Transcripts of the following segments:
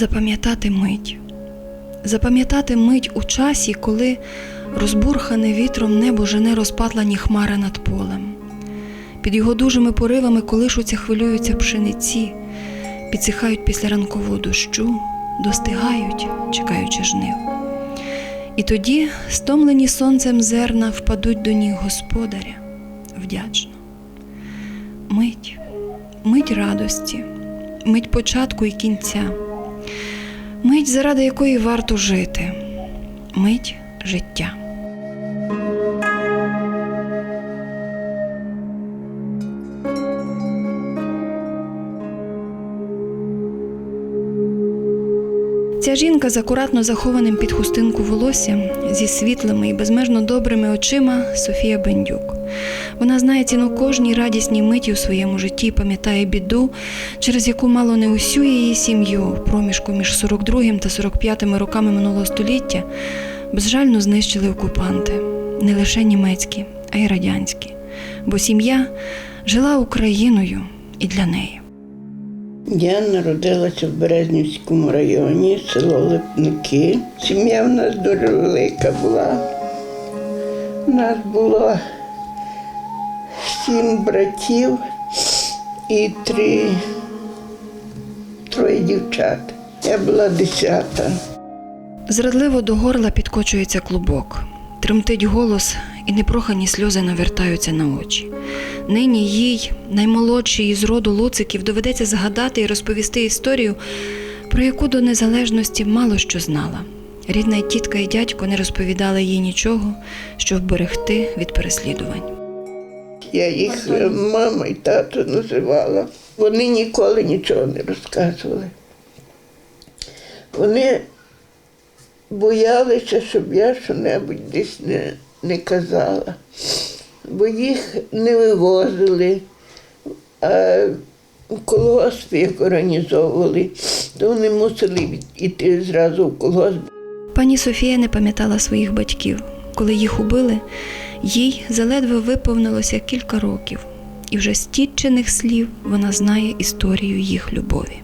запам'ятати мить, запам'ятати мить у часі, коли розбурхане вітром небо жене розпатлані хмари над полем. Під його дужими поривами колишуться, хвилюються пшениці, підсихають після ранкового дощу, достигають, чекаючи жнив. І тоді, стомлені сонцем зерна, впадуть до ніг господаря вдячно. Мить, мить радості, мить початку і кінця, мить, заради якої варто жити, мить життя. Ця жінка з акуратно захованим під хустинку волоссям, зі світлими і безмежно добрими очима Софія Бендюк. Вона знає ціну кожній радісній миті у своєму житті пам'ятає біду, через яку мало не усю її сім'ю проміжку між 42 та 45 роками минулого століття безжально знищили окупанти, не лише німецькі, а й радянські. Бо сім'я жила Україною і для неї. Я народилася в Березнівському районі, село Липники. Сім'я в нас дуже велика була. У нас було сім братів і три, троє дівчат. Я була десята. Зрадливо до горла підкочується клубок, тремтить голос, і непрохані сльози навертаються на очі. Нині їй, наймолодшій із роду луциків, доведеться згадати і розповісти історію, про яку до незалежності мало що знала. Рідна й тітка і дядько не розповідали їй нічого, щоб вберегти від переслідувань. Я їх мама і тато називала. Вони ніколи нічого не розказували. Вони боялися, щоб я що-небудь десь не, не казала, бо їх не вивозили, а колгосп як організовували, то вони мусили йти зразу в колгосп. Пані Софія не пам'ятала своїх батьків. Коли їх убили, їй заледве виповнилося кілька років, і вже з тітчених слів вона знає історію їх любові.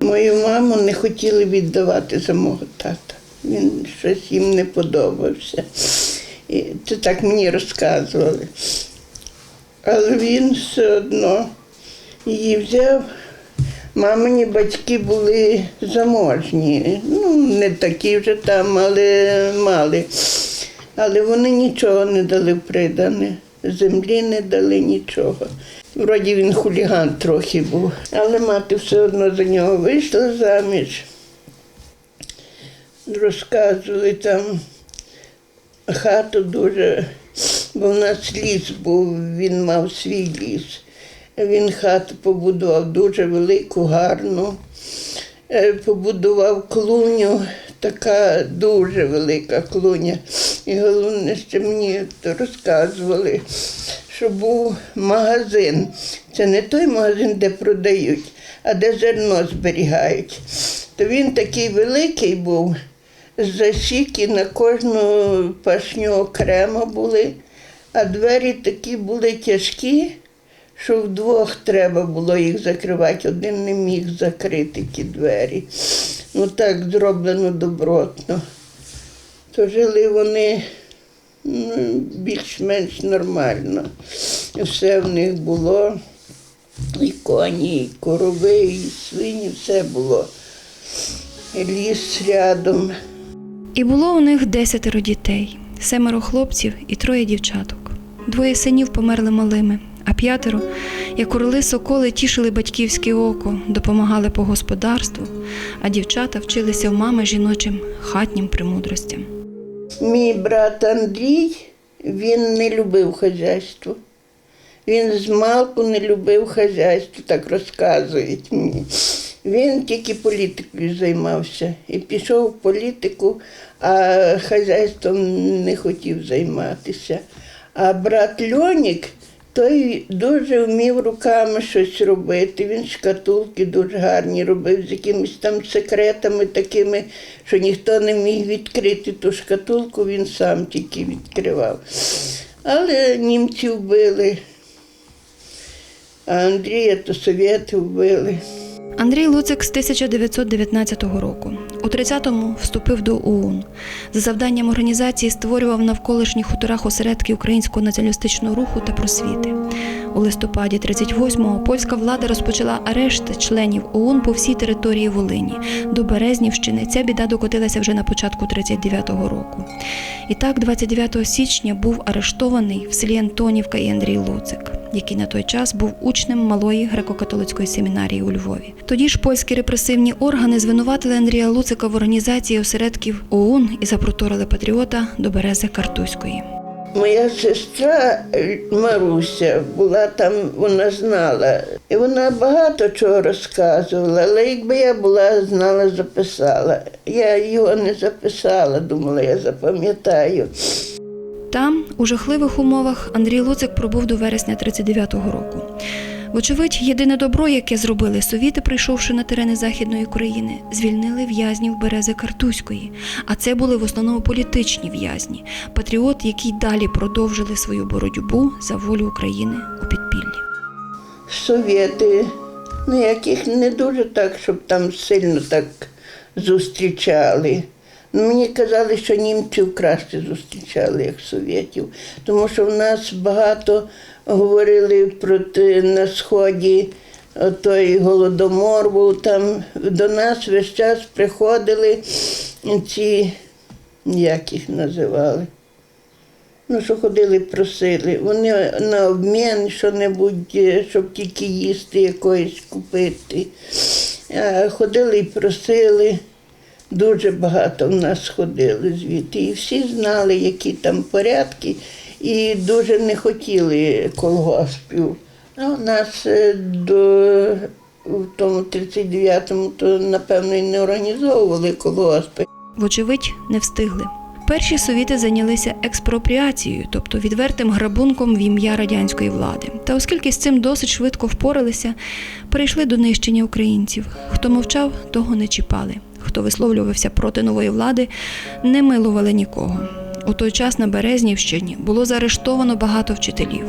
Мою маму не хотіли віддавати за мого тата. Він щось їм не подобався. І це так мені розказували. Але він все одно її взяв. Мамині батьки були заможні. Ну, не такі вже там, але мали. Але вони нічого не дали придане. Землі не дали нічого. Вроді він хуліган трохи був, але мати все одно за нього вийшла заміж. Розказували там хату дуже, бо в нас ліс був, він мав свій ліс. Він хату побудував дуже велику, гарну. Е, Побудував клуню, така дуже велика клуня. І головне, що мені розказували, що був магазин. Це не той магазин, де продають, а де зерно зберігають. То він такий великий був, засіки на кожну пашню окремо були, а двері такі були тяжкі, що вдвох треба було їх закривати. Один не міг закрити ті двері. Ну так зроблено добротно. То жили вони ну, більш-менш нормально. Все в них було. І коні, і корови, і свині, все було. Ліс рядом. І було у них десятеро дітей, семеро хлопців і троє дівчаток. Двоє синів померли малими, а п'ятеро, як орли соколи, тішили батьківське око, допомагали по господарству, а дівчата вчилися в мами жіночим хатнім премудростям. Мій брат Андрій, він не любив хазяйство. Він з малку не любив хазяйство, так розказують мені. Він тільки політикою займався і пішов в політику, а хазяйством не хотів займатися. А брат Льонік, той дуже вмів руками щось робити. Він шкатулки дуже гарні робив з якимись там секретами такими, що ніхто не міг відкрити ту шкатулку, він сам тільки відкривав. Але німці вбили, а Андрія то совєти вбили. Андрій Луцик з 1919 року. У 30-му вступив до ОУН. За завданням організації створював навколишніх хуторах осередки українського націоналістичного руху та просвіти. У листопаді 38-го польська влада розпочала арешти членів ОУН по всій території Волині. До Березнівщини ця біда докотилася вже на початку 39-го року. І так, 29 січня був арештований в селі Антонівка і Андрій Луцик, який на той час був учнем малої греко-католицької семінарії у Львові. Тоді ж польські репресивні органи звинуватили Андрія Луцика в організації осередків ОУН і запроторили патріота до берези Картузької. Моя сестра е, Маруся була там, вона знала. І вона багато чого розказувала, але якби я була, знала, записала. Я його не записала, думала, я запам'ятаю. Там, у жахливих умовах, Андрій Луцик пробув до вересня 39-го року. Вочевидь, єдине добро, яке зробили совіти, прийшовши на терени Західної України, звільнили в'язнів Берези Картузької. А це були в основному політичні в'язні, патріот, які далі продовжили свою боротьбу за волю України у підпіллі. Совєти, ну яких не дуже так, щоб там сильно так зустрічали. Ну, мені казали, що німців краще зустрічали, як совєтів. Тому що в нас багато говорили про те, на сході той голодомор був там. До нас весь час приходили ці, як їх називали. Ну, що ходили, просили. Вони на обмін що-небудь, е, щоб тільки їсти якоїсь купити. Ходили і просили. Дуже багато в нас ходили звідти. І всі знали, які там порядки, і дуже не хотіли колгоспів. А у нас е, до в тому 39-му, то напевно і не організовували колгоспи. Вочевидь, не встигли. Перші совіти зайнялися експропріацією, тобто відвертим грабунком в ім'я радянської влади. Та оскільки з цим досить швидко впоралися, перейшли до нищення українців. Хто мовчав, того не чіпали. Хто висловлювався проти нової влади, не милували нікого. У той час на Березнівщині було заарештовано багато вчителів.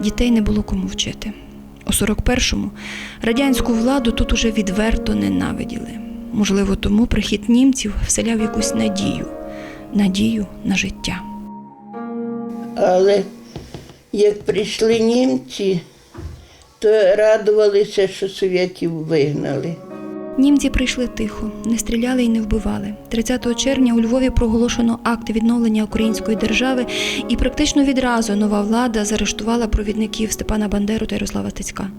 Дітей не було кому вчити. У 41-му радянську владу тут уже відверто ненавиділи. Можливо, тому прихід німців вселяв якусь надію, надію на життя. Але як прийшли німці, то радувалися, що совєтів вигнали. Німці прийшли тихо, не стріляли і не вбивали. 30 червня у Львові проголошено акт відновлення української держави, і практично відразу нова влада заарештувала провідників Степана Бандеру та Ярослава Стецька.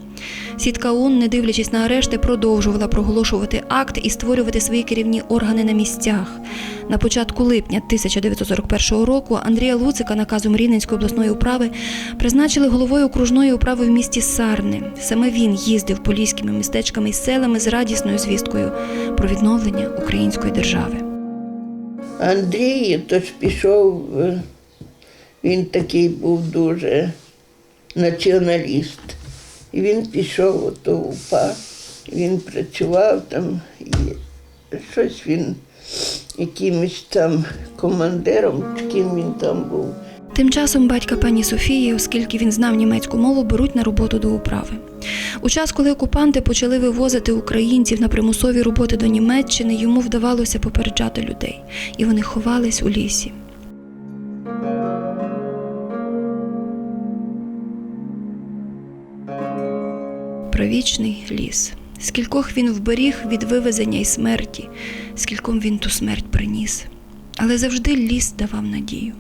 Сітка ОУН, не дивлячись на арешти, продовжувала проголошувати акт і створювати свої керівні органи на місцях. На початку липня 1941 року Андрія Луцика наказом Рівненської обласної управи призначили головою окружної управи в місті Сарни. Саме він їздив поліськими містечками і селами з радісною звісткою про відновлення української держави. Андрій тож пішов, е, він такий був дуже націоналіст. І він пішов ото УПА, він працював там, і щось він якимось там командиром, чи ким він там був. Тим часом батька пані Софії, оскільки він знав німецьку мову, беруть на роботу до управи. У час, коли окупанти почали вивозити українців на примусові роботи до Німеччини, йому вдавалося попереджати людей, і вони ховались у лісі. Правічний ліс. Скількох він вберіг від вивезення і смерті, скільком він ту смерть приніс. Але завжди ліс давав надію.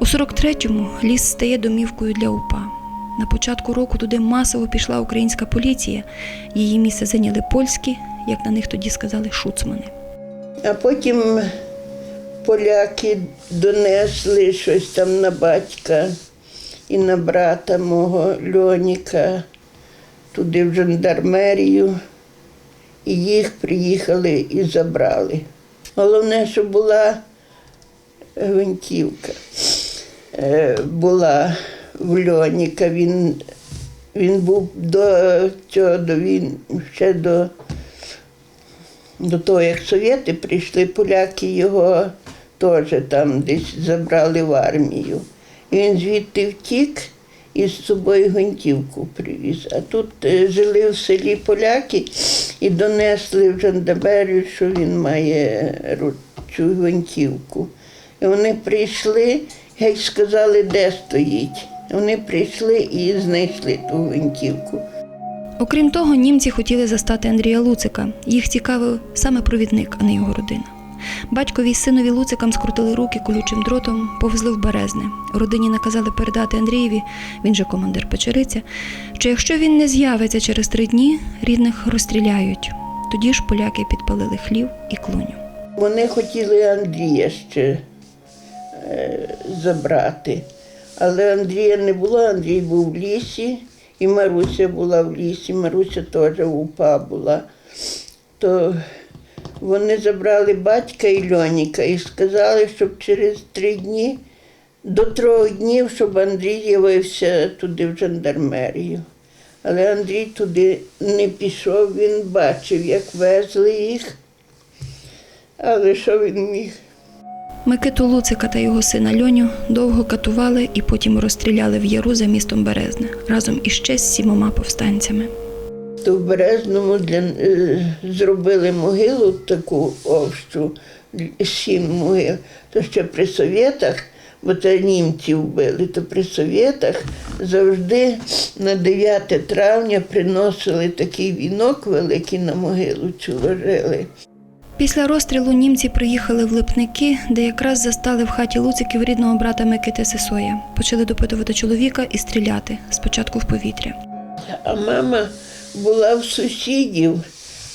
У 43-му ліс стає домівкою для УПА. На початку року туди масово пішла українська поліція. Її місце зайняли польські, як на них тоді сказали, шуцмани. А потім поляки донесли щось там на батька і на брата мого Льоніка туди в жандармерію. І їх приїхали і забрали. Головне, що була гвинтівка. Е, Була в Льоніка. Він, він був до цього, до він, ще до до того, як совєти прийшли, поляки його теж там десь забрали в армію. І він звідти втік і з собою гвинтівку привіз. А тут е, жили в селі поляки і донесли в жандармерію, що він має цю гвинтівку. І вони прийшли, геть сказали, де стоїть. Вони прийшли і знайшли ту гвинтівку. Окрім того, німці хотіли застати Андрія Луцика. Їх цікавив саме провідник, а не його родина. Батькові й синові Луцикам скрутили руки колючим дротом, повезли в Березне. Родині наказали передати Андрієві, він же командир Печериця, що якщо він не з'явиться через три дні, рідних розстріляють. Тоді ж поляки підпалили хлів і клуню. Вони хотіли Андрія ще е, забрати. Але Андрія не було, Андрій був в лісі, і Маруся була в лісі, Маруся теж УПА була. То вони забрали батька і Льоніка і сказали, щоб через три дні, до трьох днів, щоб Андрій явився туди в жандармерію. Але Андрій туди не пішов, він бачив, як везли їх. Але що він міг? Микиту Луцика та його сина Льоню довго катували і потім розстріляли в яру за містом Березне разом іще з сімома повстанцями. То в Березному для, е, зробили могилу таку овщу, сім могил. То ще при совєтах, бо це німці вбили, то при совєтах завжди на 9 травня приносили такий вінок великий на могилу цю ложили. Після розстрілу німці приїхали в Липники, де якраз застали в хаті Луциків рідного брата Микити Сесоя. Почали допитувати чоловіка і стріляти спочатку в повітря. А мама була в сусідів,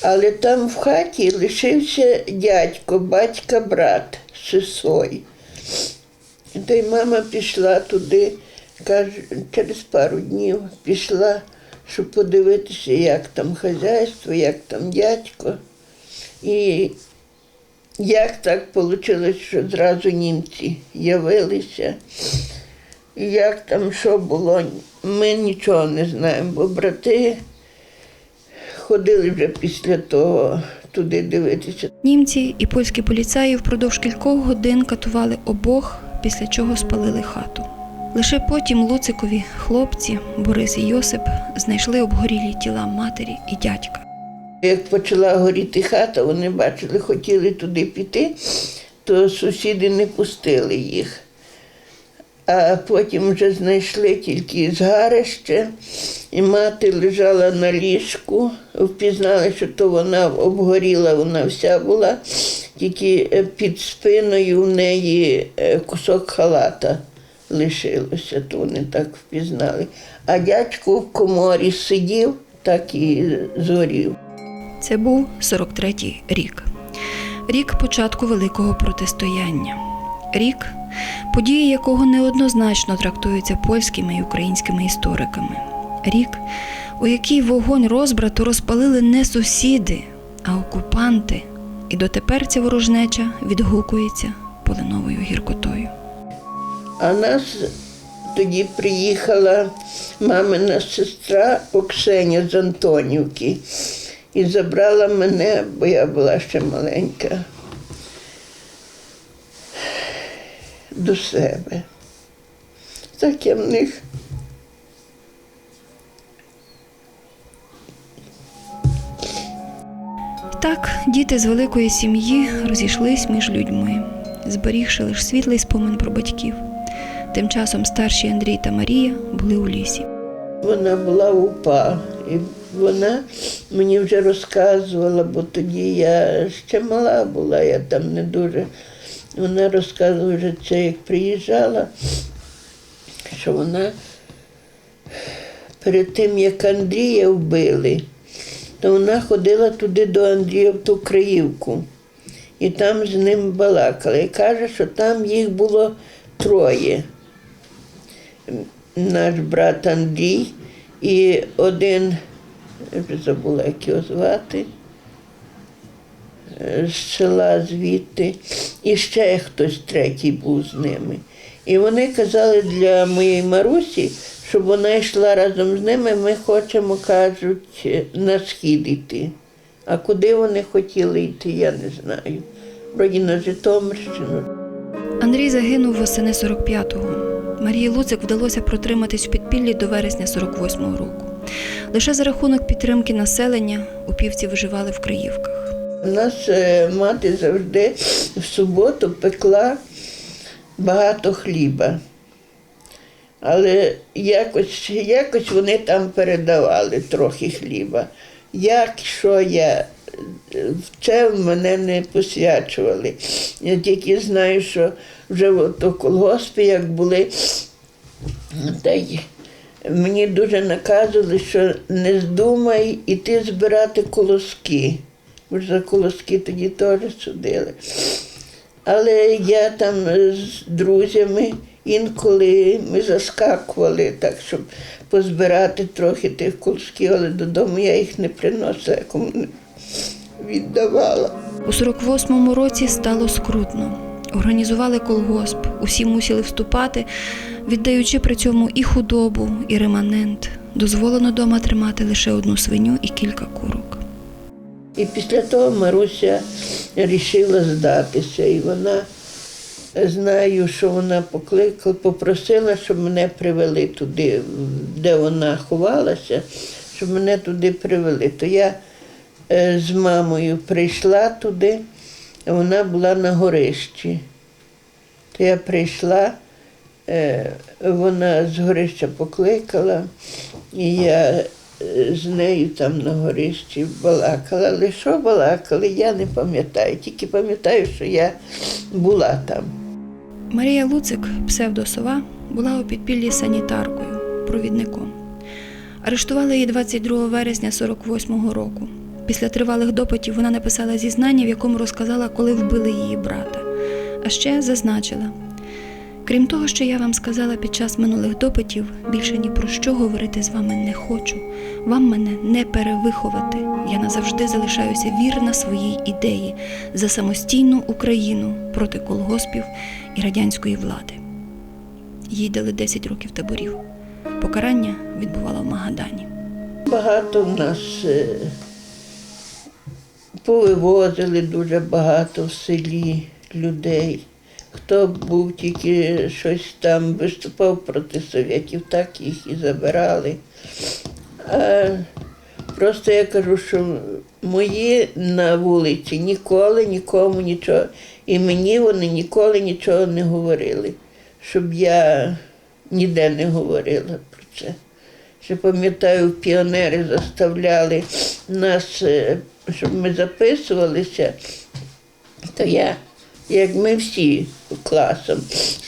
але там в хаті лишився дядько, батька, брат Сисой. Та й мама пішла туди, каже, через пару днів пішла, щоб подивитися, як там хазяйство, як там дядько. І як так вийшло, що зразу німці явилися. Як там що було, ми нічого не знаємо, бо брати ходили вже після того туди дивитися. Німці і польські поліцаї впродовж кількох годин катували обох, після чого спалили хату. Лише потім Луцикові хлопці Борис і Йосип знайшли обгорілі тіла матері і дядька. Як почала горіти хата, вони бачили, хотіли туди піти, то сусіди не пустили їх. А потім вже знайшли тільки згарище, і мати лежала на ліжку, впізнали, що то вона обгоріла, вона вся була, тільки е, під спиною в неї е, кусок халата лишилося, то вони так впізнали. А дядько в коморі сидів, так і згорів. Це був 43-й рік. Рік початку великого протистояння. Рік, події якого неоднозначно трактуються польськими і українськими істориками. Рік, у який вогонь розбрату розпалили не сусіди, а окупанти, і дотепер ця ворожнеча відгукується полиновою гіркотою. А нас тоді приїхала мамина сестра Оксеня з Антонівки і забрала мене, бо я була ще маленька, до себе. Так я в них. Так, діти з великої сім'ї розійшлись між людьми, зберігши лише світлий спомин про батьків. Тим часом старші Андрій та Марія були у лісі. Вона була упа, і вона мені вже розказувала, бо тоді я ще мала була, я там не дуже. Вона розказувала вже це, як приїжджала, що вона перед тим, як Андрія вбили, то вона ходила туди до Андрія в ту Криївку. І там з ним балакала. І каже, що там їх було троє наш брат Андрій і один, я вже забула, як його звати, з села звідти, і ще хтось третій був з ними. І вони казали для моєї Марусі, щоб вона йшла разом з ними, ми хочемо, кажуть, на схід йти. А куди вони хотіли йти, я не знаю. Вроді на Житомирщину. Андрій загинув восени 45-го. Марії Луцик вдалося протриматись у підпіллі до вересня 48-го року. Лише за рахунок підтримки населення упівці виживали в Криївках. У нас мати завжди в суботу пекла багато хліба. Але якось, якось вони там передавали трохи хліба. Як, що я, це в мене не посвячували. Я тільки знаю, що вже у колгоспі, як були, та й мені дуже наказували, що не здумай іти збирати колоски. Бо за колоски тоді теж судили. Але я там з друзями інколи ми заскакували так, щоб позбирати трохи тих колосків, але додому я їх не приносила, кому не віддавала. У 48-му році стало скрутно. Організували колгосп, усі мусили вступати, віддаючи при цьому і худобу, і реманент. Дозволено дома тримати лише одну свиню і кілька курок. І після того Маруся вирішила здатися. І вона, знаю, що вона покликала, попросила, щоб мене привели туди, де вона ховалася, щоб мене туди привели. То я е, з мамою прийшла туди, а вона була на горищі. То я прийшла, е, вона з горища покликала, і я з нею там на горищі балакала. Але що балакали, я не пам'ятаю. Тільки пам'ятаю, що я була там. Марія Луцик, псевдосова, була у підпіллі санітаркою, провідником. Арештували її 22 вересня 48-го року. Після тривалих допитів вона написала зізнання, в якому розказала, коли вбили її брата. А ще зазначила: крім того, що я вам сказала під час минулих допитів, більше ні про що говорити з вами не хочу. Вам мене не перевиховати. Я назавжди залишаюся вірна своїй ідеї за самостійну Україну проти колгоспів і радянської влади. Їй дали 10 років таборів. Покарання відбувало в Магадані. Багато в нас е, повивозили дуже багато в селі людей. Хто був тільки щось там виступав проти совєтів, так їх і забирали. А просто я кажу, що мої на вулиці ніколи нікому нічого, і мені вони ніколи нічого не говорили, щоб я ніде не говорила про це. Ще пам'ятаю, піонери заставляли нас, е, щоб ми записувалися, то я, як ми всі класом,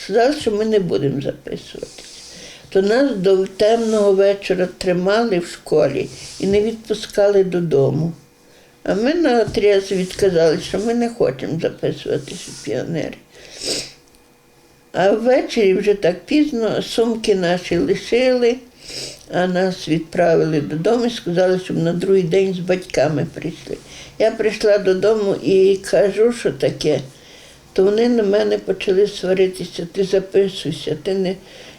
сказали, що ми не будемо записуватися. То нас до темного вечора тримали в школі і не відпускали додому. А ми на отряд відказали, що ми не хочемо записуватися в піонери. А ввечері вже так пізно сумки наші лишили, а нас відправили додому і сказали, щоб на другий день з батьками прийшли. Я прийшла додому і кажу, що таке. То вони на мене почали сваритися, ти записуйся, ти не,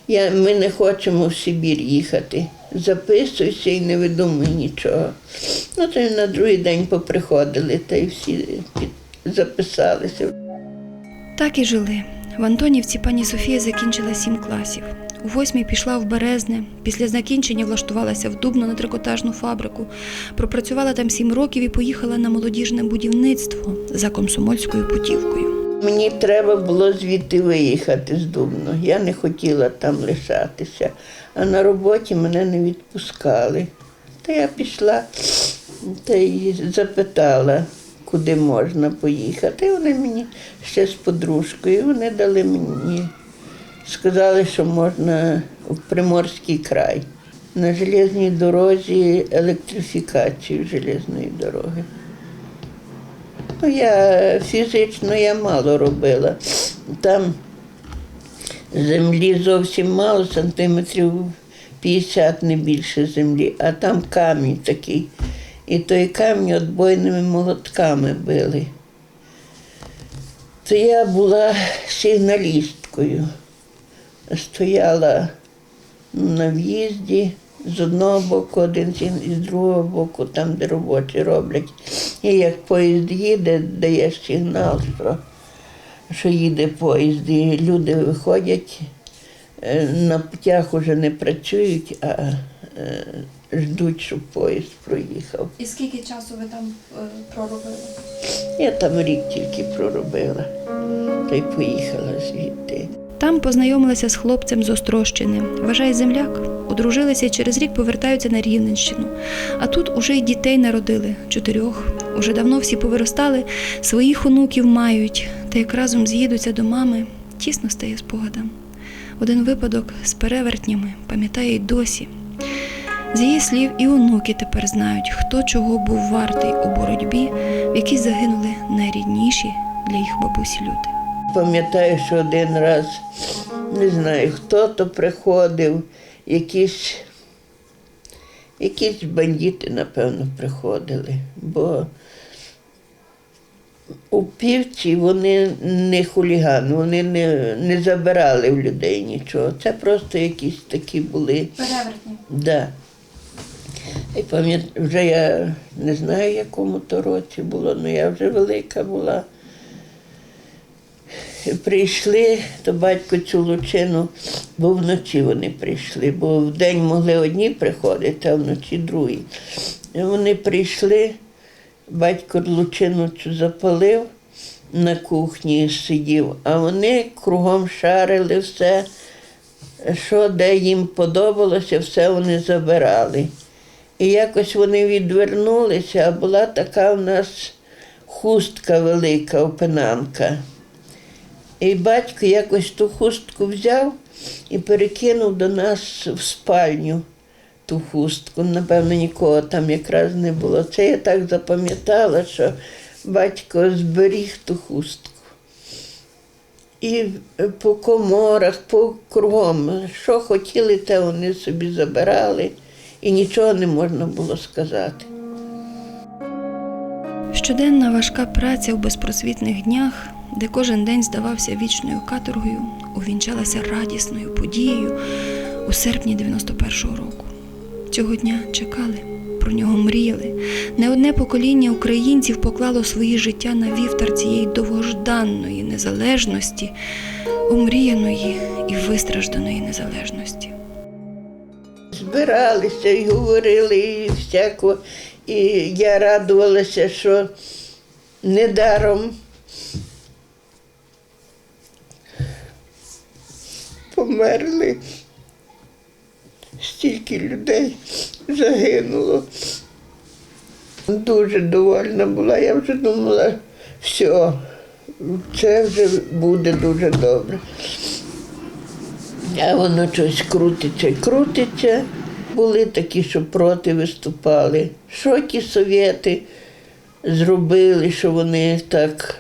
я, ми не хочемо в Сибір їхати. Записуйся і не видумуй нічого. Ну, то на другий день поприходили та й всі записалися. Так і жили. В Антонівці пані Софія закінчила сім класів. У восьмій пішла в Березне. Після закінчення влаштувалася в Дубно на трикотажну фабрику. Пропрацювала там сім років і поїхала на молодіжне будівництво за комсомольською путівкою. Мені треба було звідти виїхати з Дубно. Я не хотіла там лишатися, а на роботі мене не відпускали. Та я пішла та й запитала, куди можна поїхати. І вони мені ще з подружкою, вони дали мені, сказали, що можна в Приморський край. На железній дорозі електрифікацію железної дороги. Ну, я фізично я мало робила. Там землі зовсім мало, сантиметрів 50 не більше землі, а там камінь такий. І той камінь отбойними молотками били. То я була сигналісткою. Стояла на в'їзді з одного боку, один сигнал, і з другого боку, там, де робочі роблять. І як поїзд їде, даєш сигнал, що, що їде поїзд, і люди виходять е, на путях уже не працюють, а е, ждуть, щоб поїзд проїхав. І скільки часу ви там е, проробили? Я там рік тільки проробила, та й поїхала звідти. Там познайомилася з хлопцем з Острощини. Вважає земляк. Одружилися і через рік повертаються на Рівненщину. А тут уже й дітей народили чотирьох. Уже давно всі повиростали, своїх онуків мають, та як разом з'їдуться до мами, тісно стає спогадам. Один випадок з перевертнями пам'ятає й досі. З її слів і онуки тепер знають, хто чого був вартий у боротьбі, в якій загинули найрідніші для їх бабусі люди. Пам'ятаю, що один раз не знаю, хто то приходив, якісь, якісь бандити, напевно, приходили, бо у півці вони не хулігани, вони не, не забирали в людей нічого. Це просто якісь такі були. Перевертні. Да. І пам'ят... вже я не знаю, якому то році було, але я вже велика була. Прийшли, то батько цю лучину, бо вночі вони прийшли, бо вдень могли одні приходити, а вночі другі. І вони прийшли, батько лучину цю запалив на кухні сидів, а вони кругом шарили все, що де їм подобалося, все вони забирали. І якось вони відвернулися, а була така в нас хустка велика, опинанка. І батько якось ту хустку взяв і перекинув до нас в спальню ту хустку. Напевно, нікого там якраз не було. Це я так запам'ятала, що батько зберіг ту хустку. І по коморах, по кругом, що хотіли, те вони собі забирали, і нічого не можна було сказати. Щоденна важка праця в безпросвітних днях, де кожен день здавався вічною каторгою, увінчалася радісною подією у серпні 91-го року. Цього дня чекали, про нього мріяли. Не одне покоління українців поклало свої життя на вівтар цієї довгожданної незалежності, омріяної і вистражданої незалежності. збиралися і говорили і всяко. І я радувалася, що недаром померли. Стільки людей загинуло. Дуже довольна була. Я вже думала, все, це вже буде дуже добре. А воно щось крутиться і крутиться. Були такі, що проти виступали. Що ті совєти зробили, що вони так,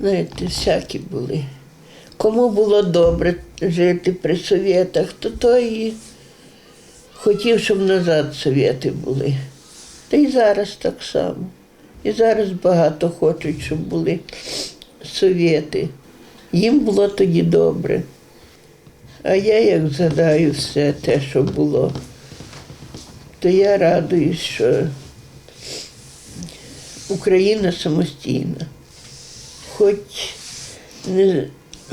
знаєте, всякі були. Кому було добре жити при совєтах, то той хотів, щоб назад совєти були. Та й зараз так само. І зараз багато хочуть, щоб були совєти. Їм було тоді добре. А я як згадаю все те, що було, то я радуюсь, що Україна самостійна. Хоч не,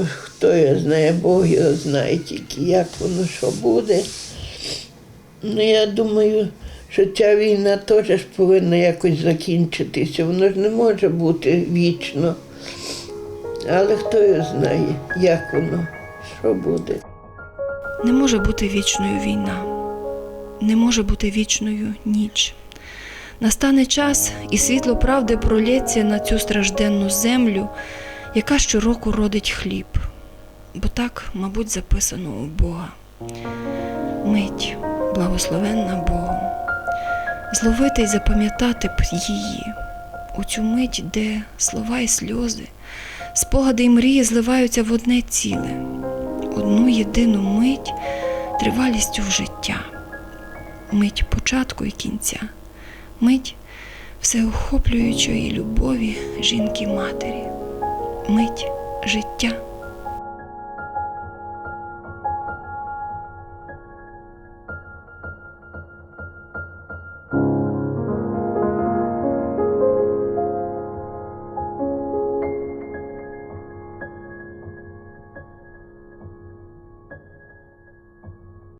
хто його знає, Бог його знає тільки, як воно що буде. Ну, я думаю, що ця війна теж повинна якось закінчитися. Воно ж не може бути вічно. Але хто його знає, як воно, що буде. Не може бути вічною війна, не може бути вічною ніч. Настане час, і світло правди пролється на цю стражденну землю, яка щороку родить хліб. Бо так, мабуть, записано у Бога. Мить, благословенна Богом. Зловити й запам'ятати б її, у цю мить, де слова й сльози, спогади й мрії зливаються в одне ціле одну єдину мить тривалістю в життя, мить початку і кінця, мить всеохоплюючої любові жінки-матері, мить життя